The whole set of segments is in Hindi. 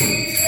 Música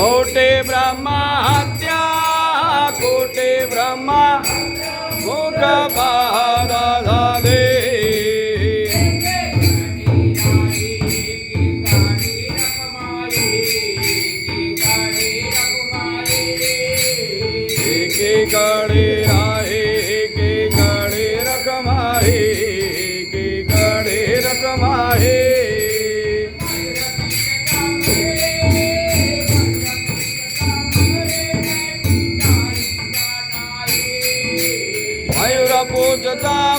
कोटे ब्रह्मा हत्या कोटे ब्रह्मा मुख झाले एकीकडे आहे एकीकडे रकम आहे एकीकडे ಮಯೂರ ಪೂಜತಾಮ